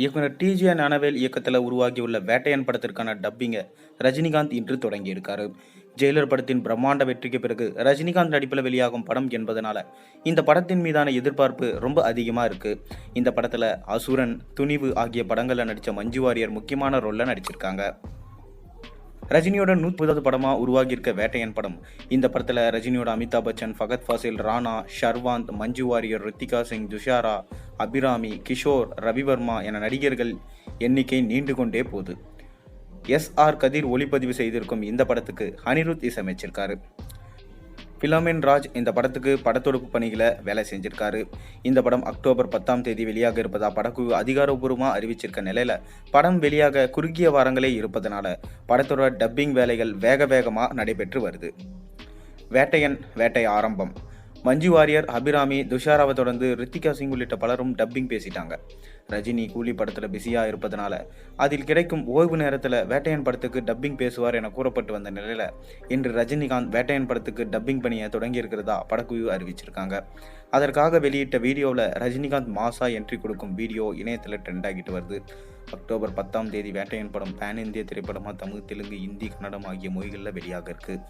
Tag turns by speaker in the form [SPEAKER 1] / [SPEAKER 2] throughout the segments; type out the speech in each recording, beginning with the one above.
[SPEAKER 1] இயக்குனர் டிஜே ஞானவேல் இயக்கத்தில் உருவாகியுள்ள வேட்டையன் படத்திற்கான டப்பிங்கை ரஜினிகாந்த் இன்று தொடங்கியிருக்காரு. ஜெயிலர் படத்தின் பிரம்மாண்ட வெற்றிக்கு பிறகு ரஜினிகாந்த் நடிப்பில் வெளியாகும் படம் என்பதனால இந்த படத்தின் மீதான எதிர்பார்ப்பு ரொம்ப அதிகமாக இருக்கு. இந்த படத்தில் அசுரன் துணிவு ஆகிய படங்களில் நடித்த மஞ்சு வாரியர் முக்கியமான ரோலில் நடிச்சிருக்காங்க. ரஜினியோட நூற்பதாவது படமாக உருவாகியிருக்க வேட்டையன் படம். இந்த படத்தில் ரஜினியோட அமிதாப் பச்சன் ஃபகத் ஃபாசில் ராணா ஷர்வாந்த் மஞ்சு வாரியர் ரித்திகா சிங் துஷாரா அபிராமி கிஷோர் ரவிவர்மா என நடிகர்கள் எண்ணிக்கை நீண்டு கொண்டே போகுது. எஸ் ஆர் கதிர் ஒளிப்பதிவு செய்திருக்கும் இந்த படத்துக்கு அனிருத் இசையமைச்சிருக்காரு. ஃபிலோமின் ராஜ் இந்த படத்துக்கு படத்தொடுப்பு பணிகளை வேலை செஞ்சிருக்காரு. இந்த படம் அக்டோபர் பத்தாம் தேதி வெளியாக இருப்பதா படக்குழு அதிகாரப்பூர்வமாக அறிவிச்சிருக்க நிலையில் படம் வெளியாக குறுகிய வாரங்களே இருப்பதனால படத்தோட டப்பிங் வேலைகள் வேக வேகமாக நடைபெற்று வருது. வேட்டையன் வேட்டை ஆரம்பம். மஞ்சு வாரியர் அபிராமி துஷாராவை தொடர்ந்து ரித்திகா சிங் உள்ளிட்ட பலரும் டப்பிங் பேசிட்டாங்க. ரஜினி கூலி படத்தில் பிஸியாக இருப்பதனால அதில் கிடைக்கும் ஓய்வு நேரத்தில் வேட்டையன் படத்துக்கு டப்பிங் பேசுவார் என கூறப்பட்டு வந்த நிலையில் இன்று ரஜினிகாந்த் வேட்டையன் படத்துக்கு டப்பிங் பணியை தொடங்கியிருக்கிறதா படக்குழு அறிவிச்சிருக்காங்க. அதற்காக வெளியிட்ட வீடியோவில் ரஜினிகாந்த் மாசா என்ட்ரி கொடுக்கும் வீடியோ இணையத்தில் ட்ரெண்ட் ஆகிட்டு வருது. அக்டோபர் பத்தாம் தேதி வேட்டையன் படம் பேன் இந்திய திரைப்படமாக தமிழ் தெலுங்கு இந்தி கன்னடம் ஆகிய மொழிகளில் வெளியாக இருக்குது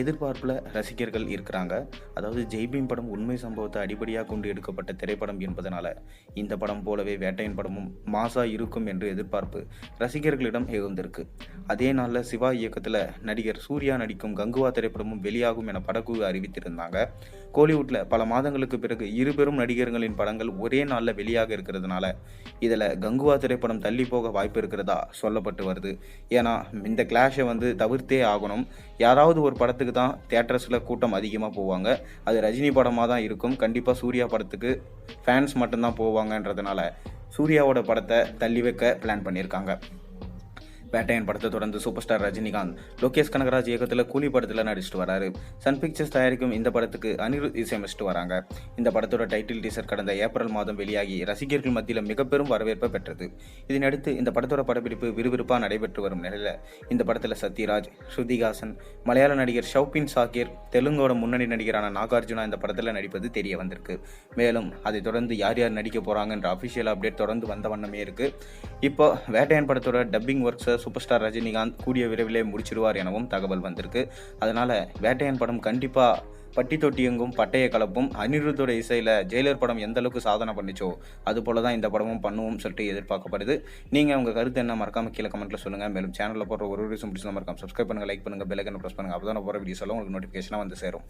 [SPEAKER 1] எதிர்பார்ப்பில் ரசிகர்கள் இருக்கிறாங்க. அதாவது ஜெய்பீம் படம் உண்மை சம்பவத்தை அடிப்படையாக கொண்டு எடுக்கப்பட்ட திரைப்படம் என்பதனால இந்த படம் போலவே வேட்டையின் படமும் மாசா இருக்கும் என்று எதிர்பார்ப்பு ரசிகர்களிடம் எழுந்திருக்கு அதே நாளில் சிவா இயக்கத்தில் நடிகர் சூர்யா நடிக்கும் கங்குவா திரைப்படமும் வெளியாகும் என படக்குழு அறிவித்திருந்தாங்க. கோலிவுட்டில் பல மாதங்களுக்கு பிறகு இருபெரும் நடிகர்களின் படங்கள் ஒரே நாளில் வெளியாக இருக்கிறதுனால இதில் கங்குவா திரைப்படம் தள்ளி போக வாய்ப்பு இருக்கிறதா சொல்லப்பட்டு வருது. ஏன்னா இந்த கிளாஷை வந்து தவிர்த்தே ஆகணும். யாராவது ஒரு படத்துக்கு தான் தேட்டர்ஸில் கூட்டம் அதிகமாக போவாங்க. அது ரஜினி படமாக தான் இருக்கும். கண்டிப்பாக சூர்யா படத்துக்கு ஃபேன்ஸ் மட்டும்தான் போவாங்கன்றதுனால சூர்யாவோட படத்தை தள்ளி வைக்க பிளான் பண்ணியிருக்காங்க. வேட்டையன் படத்தை தொடர்ந்து சூப்பர் ஸ்டார் ரஜினிகாந்த் லோகேஷ் கனகராஜ் இயக்கத்தில் கூலி படத்தில் நடிச்சுட்டு வராரு. சன் பிக்சர்ஸ் தயாரிக்கும் இந்த படத்துக்கு அனிருத் இசையமைச்சிட்டு வராங்க. இந்த படத்தோட டைட்டில் டீசர் கடந்த ஏப்ரல் மாதம் வெளியாகி ரசிகர்கள் மத்தியில் மிக பெரும் வரவேற்பை பெற்றது. இதனையடுத்து இந்த படத்தோட படப்பிடிப்பு விறுவிறுப்பாக நடைபெற்று வரும் நிலையில் இந்த படத்தில் சத்யராஜ் ஸ்ருதிகாசன் மலையாள நடிகர் ஷவுபின் சாகிர் தெலுங்கோட முன்னணி நடிகரான நாகார்ஜுனா இந்த படத்தில் நடிப்பது தெரிய வந்திருக்கு. மேலும் அதை தொடர்ந்து யார் யார் நடிக்க போகிறாங்கன்ற அஃபிஷியல் அப்டேட் தொடர்ந்து வந்த வண்ணமே இருக்கு. இப்போ வேட்டையன் படத்தோட டப்பிங் ஒர்க்ஸை சூப்பர் ஸ்டார் ரஜினிகாந்த் கூடிய விரைவிலே முடிச்சிடுவார் எனவும் தகவல் வந்திருக்கு. அதனால வேட்டையன் படம் கண்டிப்பாக பட்டி தொட்டி எங்கும் பட்டைய கலப்பும் அனிருத்தோட இசையில் ஜெயிலர் படம் எந்த அளவுக்கு சாதனை பண்ணிச்சோ அது போல தான் இந்த படமும் பண்ணுவோம் சொல்லிட்டு எதிர்பார்க்கப்படுது. நீங்கள் உங்கள் கருத்து என்ன மறக்காம கீழே கமெண்ட்டில் சொல்லுங்கள் மேலும் சேனலில் போடுற ஒரு வீடியோஸும் பிடிச்சா மறக்காம சப்ஸ்கிரைப் பண்ணுங்கள் லைக் பண்ணுங்கள் பெல் ஐக்கனை ப்ரெஸ் பண்ணுங்கள் அப்போ தான் போகிற வீடியோஸ் எல்லாம் உங்களுக்கு நோட்டிஃபிகேஷனாக வந்து சேரும்.